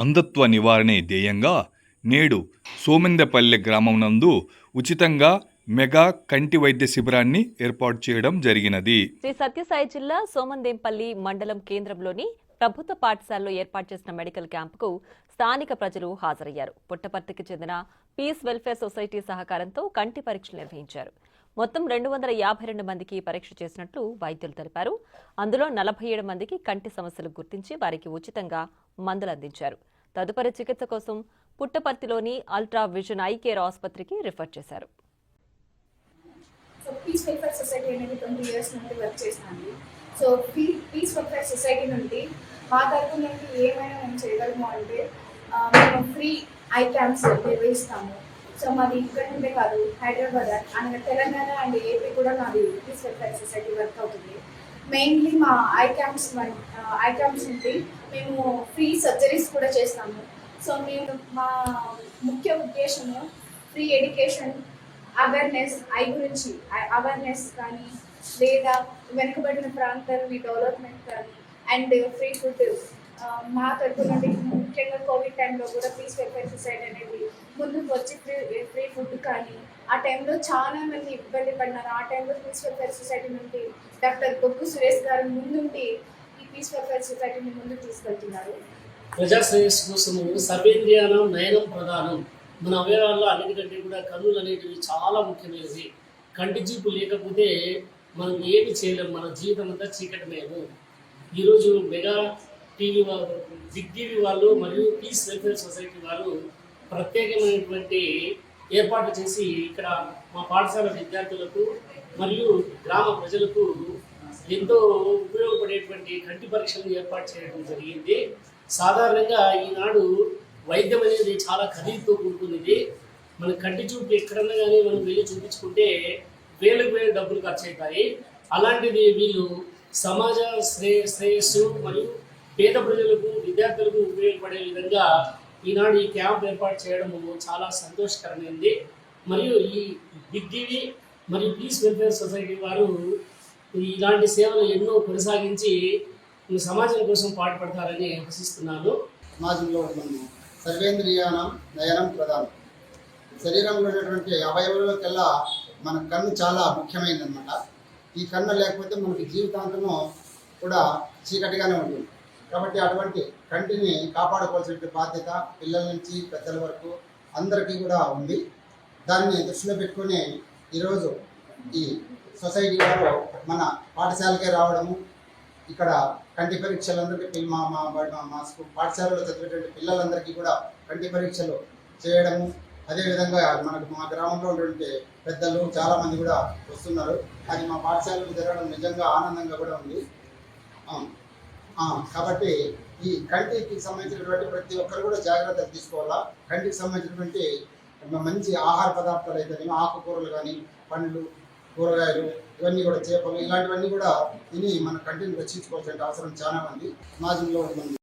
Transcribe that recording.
అంధత్వ నివారణే ధ్యేయంగా నేడు సోమెందపల్లె గ్రామం నందు ఉచితంగా మెగా కంటి వైద్య శిబిరాన్ని ఏర్పాటు చేయడం జరిగినది. శ్రీ సత్యసాయి జిల్లా సోమందేంపల్లి మండలం కేంద్రంలోని ప్రభుత్వ పాఠశాలలో ఏర్పాటు చేసిన మెడికల్ క్యాంపుకు స్థానిక ప్రజలు హాజరయ్యారు. పుట్టపర్తికి చెందిన పీస్ వెల్ఫేర్ సొసైటీ సహకారంతో కంటి పరీక్షలు నిర్వహించారు. మొత్తం రెండు వందల యాభై రెండు మందికి పరీక్ష చేసినట్లు వైద్యులు తెలిపారు. అందులో నలభై ఏడు మందికి కంటి సమస్యలు గుర్తించి వారికి ఉచితంగా మందులు అందించారు. తదుపరి చికిత్స కోసం పుట్టపర్తిలోని అల్ట్రా విజన్ ఐ కేర్ ఆసుపత్రికి రిఫర్ చేశారు. సో పీస్ వెల్ఫేర్ సొసైటీ అనేది ట్వంటీ ఇయర్స్ నుండి వర్క్ చేస్తున్నాను so p peace welfare society నుండి మా తరపు నుండి ఏమైనా మేము చేయగలము అంటే మేము ఫ్రీ ఐ క్యాంప్స్ నిర్వహిస్తాము. సో మాది ఇక్కడ నుండే కాదు Hyderabad and Telangana and AP కూడా మాది పీస్ వెల్ఫేర్ సొసైటీ వర్క్ అవుతుంది. మెయిన్లీ మా ఐ క్యాంప్స్ ఐ క్యాంప్స్ ఉంది మేము ఫ్రీ సర్జరీస్ కూడా చేస్తాము. సో మేము మా ముఖ్య ఉద్దేశము ఫ్రీ ఎడ్యుకేషన్ అవేర్నెస్ ఐ గురించి అవేర్నెస్ కానీ లేదా వెనుకబడిన ప్రాంతాలని డెవలప్మెంట్ కానీ అండ్ ఫ్రీ ఫుడ్ మా తరపు నుండి ముఖ్యంగా కోవిడ్ టైంలో కూడా పీస్ వెల్ఫేర్ సొసైటీ అనేది ముందుకు వచ్చి ఫ్రీ ఫ్రీ ఫుడ్ కానీ ఆ టైంలో చాలా మంది ఇబ్బంది పడినారు. ఆ టైంలో పీస్ వెల్ఫేర్ సొసైటీ నుండి డాక్టర్ బొగ్గు సురేష్ గారు ముందుండి ఈ పీస్ వెల్ఫేర్ సొసైటీని ముందుకు తీసుకెళ్తున్నారు. ప్రజా శ్రేయస్సు కోసం సర్వేంద్రియానం నయనం ప్రధానం. మన అవయవాల్లో అన్నిటికంటే కూడా కన్నులు అనేటివి చాలా ముఖ్యమైనవి. కంటి చూపు లేకపోతే మనం ఏమి చేయలేము మన జీవితం అంతా చీకటమేము ఈరోజు మెగా టీవీ వాళ్ళు బిగ్ టీవీ వాళ్ళు మరియు పీస్ వెల్ఫేర్ సొసైటీ వాళ్ళు ప్రత్యేకమైనటువంటి ఏర్పాటు చేసి ఇక్కడ మా పాఠశాల విద్యార్థులకు మరియు గ్రామ ప్రజలకు ఎంతో ఉపయోగపడేటువంటి కంటి పరీక్షలను ఏర్పాటు చేయడం జరిగింది. సాధారణంగా ఈనాడు వైద్యం అనేది చాలా ఖరీదుతో కూడుకున్నది. మన కంటి చూపు ఎక్కడన్నా కానీ మనం వెళ్ళి చూపించుకుంటే వేలకు వేలు డబ్బులు ఖర్చు అవుతాయి అలాంటిది వీళ్ళు సమాజ శ్రేయ శ్రేయస్సు మరియు పేద ప్రజలకు విద్యార్థులకు ఉపయోగపడే విధంగా ఈనాడు ఈ క్యాంప్ ఏర్పాటు చేయడము చాలా సంతోషకరమైంది. మరియు ఈ బిగ్ టీవీ మరియు పీస్ వెల్ఫేర్ సొసైటీ వారు ఇలాంటి సేవలు ఎన్నో కొనసాగించి సమాజం కోసం పాటుపడతారని ఆశిస్తున్నాను. సమాజంలో మనము సర్వేంద్రియానం నయనం ప్రధానం. శరీరంలో ఉన్నటువంటి అవయవంలోకెల్లా మన కన్ను చాలా ముఖ్యమైనదన్నమాట. ఈ కన్ను లేకపోతే మనకి జీవితాంతము కూడా చీకటిగానే ఉంటుంది. కాబట్టి అటువంటి కంటిని కాపాడుకోవాల్సిన బాధ్యత పిల్లల నుంచి పెద్దల వరకు అందరికీ కూడా ఉంది. దాన్ని దృష్టిలో పెట్టుకుని ఈరోజు ఈ సొసైటీ వారు మన పాఠశాలకే రావడము ఇక్కడ కంటి పరీక్షలందరికీ మా మా మా- మా స్కూల్ పాఠశాలలో చదివేటువంటి పిల్లలందరికీ కూడా కంటి పరీక్షలు చేయడము. అదేవిధంగా మనకు మా గ్రామంలో ఉన్నటువంటి పెద్దలు చాలామంది కూడా వస్తున్నారు. అది మా పాఠశాలలో జరగడం నిజంగా ఆనందంగా కూడా ఉంది. కాబట్టి ఈ కంటికి సంబంధించినటువంటి ప్రతి ఒక్కరు కూడా జాగ్రత్తలు తీసుకోవాలా? కంటికి సంబంధించినటువంటి మంచి ఆహార పదార్థాలు అయితే ఆకుకూరలు కానీ పండ్లు కూరగాయలు ఇవన్నీ కూడా చేపలు ఇలాంటివన్నీ కూడా తిని మన కంటిని రక్షించుకోవాల్సిన అవసరం చాలా మంది సమాజంలో ఉంది